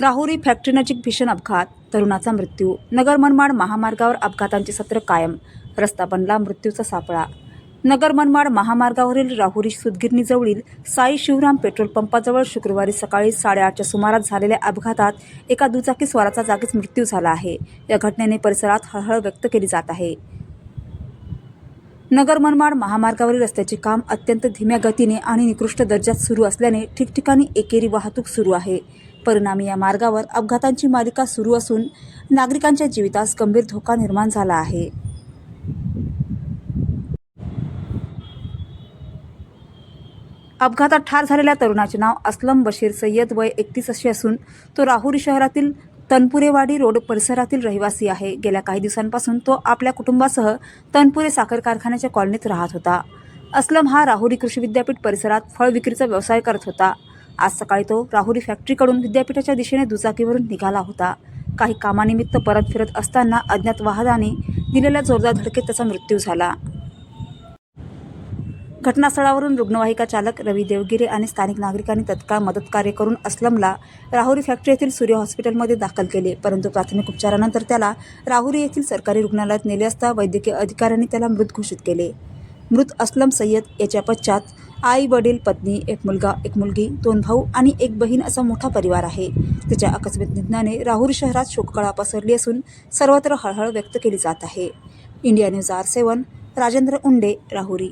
Rahuri factory नजीक भीषण अपघात. तरुणाचा मृत्यू. नगर मनमाड महामार्गावर अपघातांचे सत्र कायम. रस्ता बनला मृत्यूचा सापळा. नगर मनमाड महामार्गावरील राहुरी सुदगिरणीजवळील साई शिवराम पेट्रोल पंपाजवळ शुक्रवारी सकाळी साडेआठच्या सुमारास झालेल्या अपघातात एका दुचाकी स्वाराचा जागीच मृत्यू झाला आहे. या घटनेने परिसरात हळहळ व्यक्त केली जात आहे. नगर मनमाड महामार्गावरील रस्त्याचे काम अत्यंत धीम्या गतीने आणि निकृष्ट दर्जात सुरू असल्याने ठिकठिकाणी एकेरी वाहतूक सुरू आहे. परिणामी या मार्गावर अपघातांची मालिका सुरू असून नागरिकांच्या जीवितास गंभीर धोका निर्माण झाला आहे. अपघातात ठार झालेल्या तरुणाचे नाव असलम बशीर सय्यद वय एकतीस असे असून तो राहुरी शहरातील तनपुरेवाडी रोड परिसरातील रहिवासी आहे. गेल्या काही दिवसांपासून तो आपल्या कुटुंबासह तनपुरे साखर कारखान्याच्या कॉलनीत राहत होता. असलम हा राहुरी कृषी विद्यापीठ परिसरात फळ विक्रीचा व्यवसाय करत होता. आज सकाळी तो राहुरी फॅक्टरीकडून विद्यापीठाच्या दिशेने दुचाकीवरून निघाला होता. काही कामानिमित्त परत फिरत असताना अज्ञात वाहनाने दिलेल्या जोरदार धडकेत त्याचा मृत्यू झाला. घटनास्थळावरून रुग्णवाहिका चालक रवी देवगिरे आणि स्थानिक नागरिकांनी तत्काळ मदतकार्य करून असलमला राहुरी फॅक्टरी येथील सूर्य हॉस्पिटलमध्ये दाखल केले परंतु प्राथमिक उपचारानंतर त्याला राहुरी येथील सरकारी रुग्णालयात नेले असता वैद्यकीय अधिकाऱ्यांनी त्याला मृत घोषित केले. मृत असलम सय्यद याच्या पश्चात आई वडील पत्नी एक मुलगा एक मुलगी दोन भाऊ आणि एक बहीण असा मोठा परिवार आहे. त्याच्या आकस्मिक निधनाने राहुरी शहरात शोककळा पसरली असून सर्वत्र हळहळ व्यक्त केली जात आहे. India news R seven Rajendra Unde Rahuri.